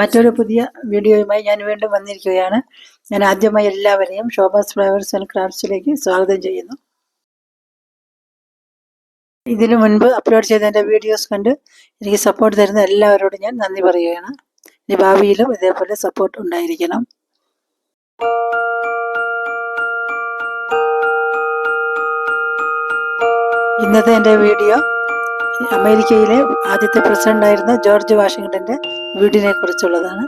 മറ്റൊരു പുതിയ വീഡിയോയുമായി ഞാൻ വീണ്ടും വന്നിരിക്കുകയാണ്. ഞാൻ ആദ്യമായി എല്ലാവരെയും ശോഭാസ് ഫ്ലവേഴ്സ് ആൻഡ് ക്രാഫ്റ്റ്സിലേക്ക് സ്വാഗതം ചെയ്യുന്നു. ഇതിനു മുൻപ് അപ്ലോഡ് ചെയ്ത എന്റെ വീഡിയോസ് കണ്ട് എനിക്ക് സപ്പോർട്ട് തരുന്ന എല്ലാവരോടും ഞാൻ നന്ദി പറയുകയാണ്. ഇനി ഭാവിയിലും ഇതേപോലെ സപ്പോർട്ട് ഉണ്ടായിരിക്കണം. ഇന്നത്തെ എന്റെ വീഡിയോ അമേരിക്കയിലെ ആദ്യത്തെ പ്രസിഡന്റ് ആയിരുന്ന ജോർജ് വാഷിങ്ടന്റെ വീടിനെ കുറിച്ചുള്ളതാണ്.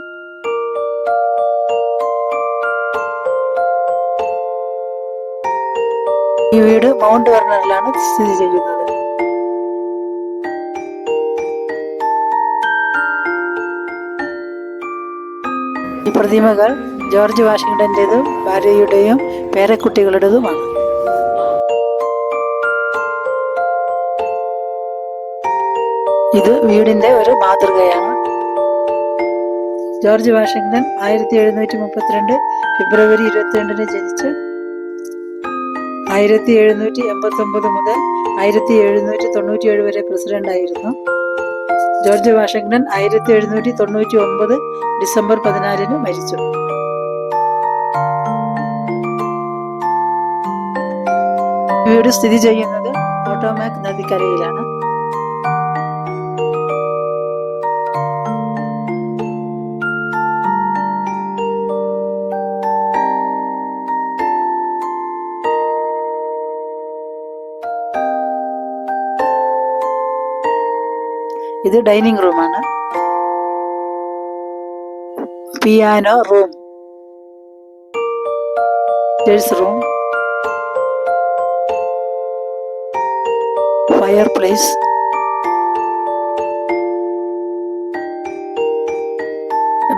ഈ വീട് മൗണ്ട് വെർണറിലാണ് സ്ഥിതി ചെയ്യുന്നത്. ഈ പ്രതിമകൾ ജോർജ് വാഷിങ്ടന്റേതും ഭാര്യയുടെയും പേരക്കുട്ടികളുടേതുമാണ്. ഇത് വീടിന്റെ ഒരു മാതൃകയാണ്. ജോർജ് വാഷിങ്ടൺ ആയിരത്തി എഴുന്നൂറ്റി മുപ്പത്തിരണ്ട് ഫെബ്രുവരി ഇരുപത്തിരണ്ടിന് ജനിച്ച് ആയിരത്തി എഴുന്നൂറ്റി എൺപത്തി ഒമ്പത് മുതൽ ആയിരത്തി എഴുന്നൂറ്റി തൊണ്ണൂറ്റി ഏഴ് വരെ പ്രസിഡന്റ് ആയിരുന്നു. ജോർജ് വാഷിങ്ടൺ ആയിരത്തി എഴുന്നൂറ്റി തൊണ്ണൂറ്റി ഒമ്പത് ഡിസംബർ പതിനാലിന് മരിച്ചു. വീട് സ്ഥിതി ചെയ്യുന്നത് ഓട്ടോമാക് നദിക്കരയിലാണ്. ഇത് ഡൈനിങ് റൂമാണ് piano room. Room. Fireplace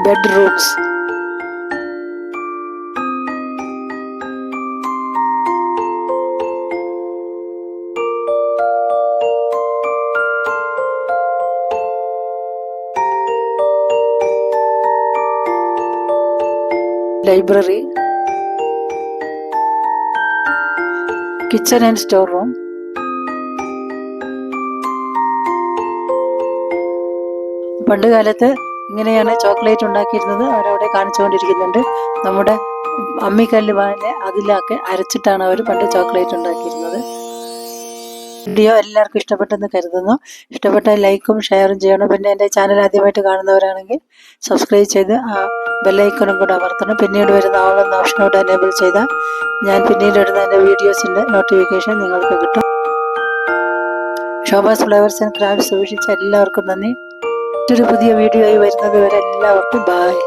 bedrooms library kitchen and store room പണ്ട് കാലത്ത് ഇങ്ങനെയാണ് ചോക്ലേറ്റ് ഉണ്ടാക്കിയിരുന്നത്. അവരവിടെ കാണിച്ചുകൊണ്ടിരിക്കുന്നുണ്ട്. നമ്മുടെ അമ്മിക്കല്ല് വാങ്ങി അതിലൊക്കെ അരച്ചിട്ടാണ് അവർ പണ്ട് ചോക്ലേറ്റ് ഉണ്ടാക്കിയിരുന്നത്. വീഡിയോ എല്ലാവർക്കും ഇഷ്ടപ്പെട്ടെന്ന് കരുതുന്നു. ഇഷ്ടപ്പെട്ട ലൈക്കും ഷെയറും ചെയ്യണം. പിന്നെ എന്റെ ചാനൽ ആദ്യമായിട്ട് കാണുന്നവരാണെങ്കിൽ സബ്സ്ക്രൈബ് ചെയ്ത് ആ ബെല്ലൈക്കണും കൂടെ അമർത്തണം. പിന്നീട് വരുന്ന ഓളെന്ന ഓപ്ഷനോട് എനേബിൾ ചെയ്താൽ ഞാൻ പിന്നീട് ഇടുന്ന എന്റെ വീഡിയോസിന്റെ നോട്ടിഫിക്കേഷൻ നിങ്ങൾക്ക് കിട്ടും. ഷോഭാസ് ഫ്ലവേഴ്സ് ആൻഡ് ക്രാഫ്റ്റ്സ് വീക്ഷിച്ച എല്ലാവർക്കും നന്ദി. മറ്റൊരു പുതിയ വീഡിയോ ആയി വരുന്നത് വരെ എല്ലാവർക്കും ബായ്